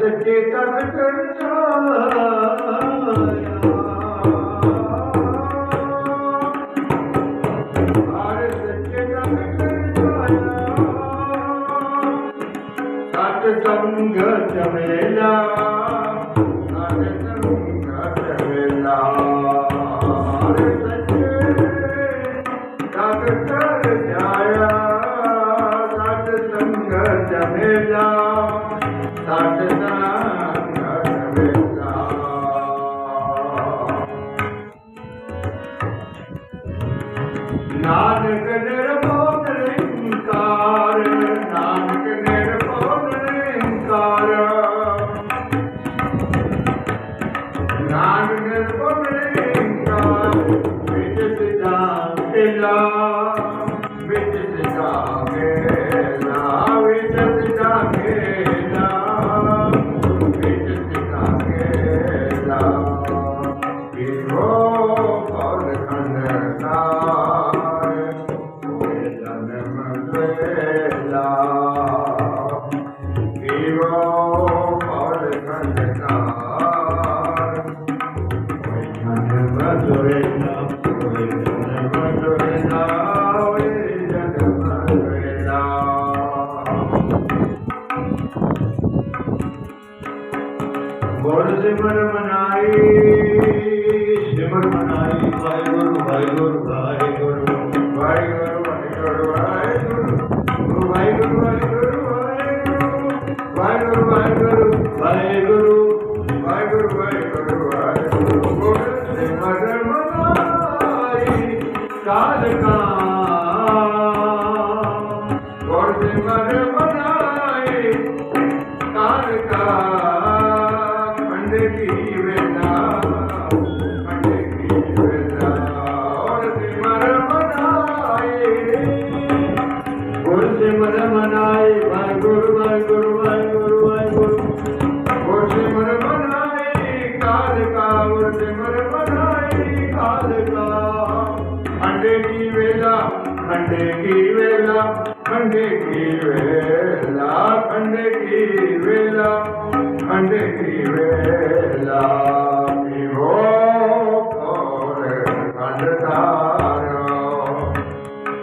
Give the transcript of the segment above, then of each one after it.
ਸੱਚੇ ਤਤ ਕਰਤਾ ਸੰਗ ਚਵੇਲਾ ਹਰ ਸੰਗ ਜਾਇਆ ਸਤ ਸੰਗ ਚਵੇਲਾ सार्थक सिमर मनाई सिमर मनाई वाहेगुरु वाहेगुरु वाहेगुरु से मन मनाए भाई गुरु भाई गुरु भाई गुरु भाई गुरु गुर से मन मनाए काल का गुर से मन मनाए काल का अंडे की वेला अंडे की वेला अंडे की वेला। अंडे की वेला अंडे की वेला और खंडता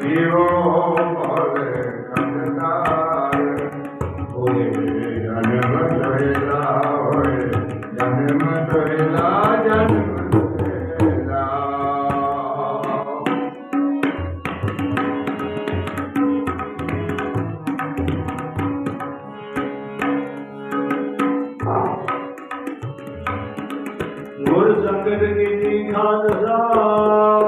Hero. संग की खालसा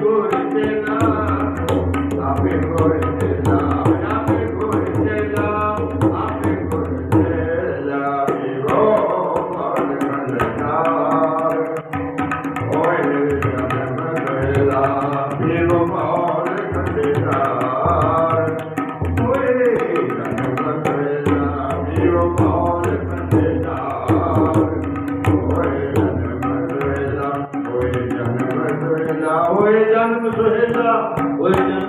por eterno. word